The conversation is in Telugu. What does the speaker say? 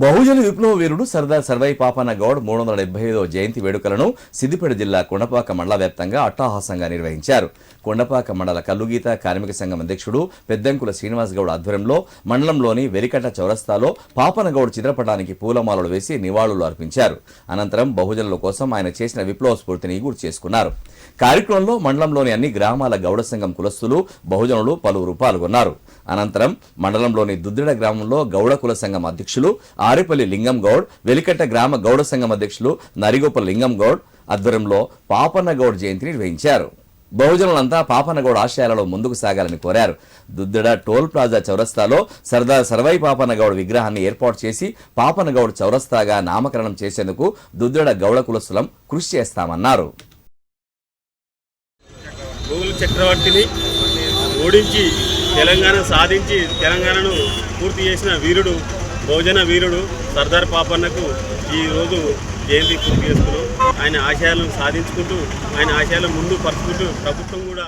బహుజన విప్లవ వీరుడు సర్దార్ సర్వై పాపన్న గౌడ్ మూడు వందల డెబ్బై ఐదో జయంతి వేడుకలను సిద్దిపేట జిల్లా కొండపాక మండల వ్యాప్తంగా అట్టహాసంగా నిర్వహించారు. కొండపాక మండల కల్లుగీత కార్మిక సంఘం అధ్యక్షుడు పెద్దంకుల శ్రీనివాస్ గౌడ్ ఆధ్వర్యంలో మండలంలోని వెలికట్ట చౌరస్తాలో పాపన్న గౌడ్ చిత్రపటానికి పూలమాలలు వేసి నివాళులు అర్పించారు. అనంతరం బహుజనుల కోసం ఆయన చేసిన విప్లవ స్ఫూర్తిని గుర్తు చేసుకున్నారు. కార్యక్రమంలో మండలంలోని అన్ని గ్రామాల గౌడ సంఘం కులస్తులు బహుజనులు పలువురు పాల్గొన్నారు. అనంతరం మండలంలోని దుద్దిడ గ్రామంలో గౌడ కుల సంఘం అధ్యక్షులు ఆరిపల్లి లింగం గౌడ్ వెలికట్ట గ్రామ గౌడ సంఘం అధ్యక్షులు నరిగోప లింగం గౌడ్ ఆధ్వర్యంలో పాపన్నగౌడ్ జయంతిని నిర్వహించారు. బహుజనులంతా పాపన్నగౌడ్ ఆశయాలలో ముందుకు సాగాలని కోరారు. దుద్దిడ టోల్ ప్లాజా చౌరస్తాలో సర్దార్ సర్వై పాపన్నగౌడ్ విగ్రహాన్ని ఏర్పాటు చేసి పాపన్నగౌడ్ చౌరస్తాగా నామకరణం చేసేందుకు దుద్దిడ గౌడ కులస్తులం కృషి చేస్తామన్నారు. చక్రవర్తిని ఓడించి తెలంగాణ సాధించి తెలంగాణను పూర్తి చేసిన వీరుడు బహుజన వీరుడు సర్దార్ పాపన్నకు ఈరోజు జయంతి పూర్తి చేసుకున్నాం. ఆయన ఆశయాలను సాధించుకుంటూ ఆయన ఆశయాలను ముందు పరుచుకుంటూ ప్రభుత్వం కూడా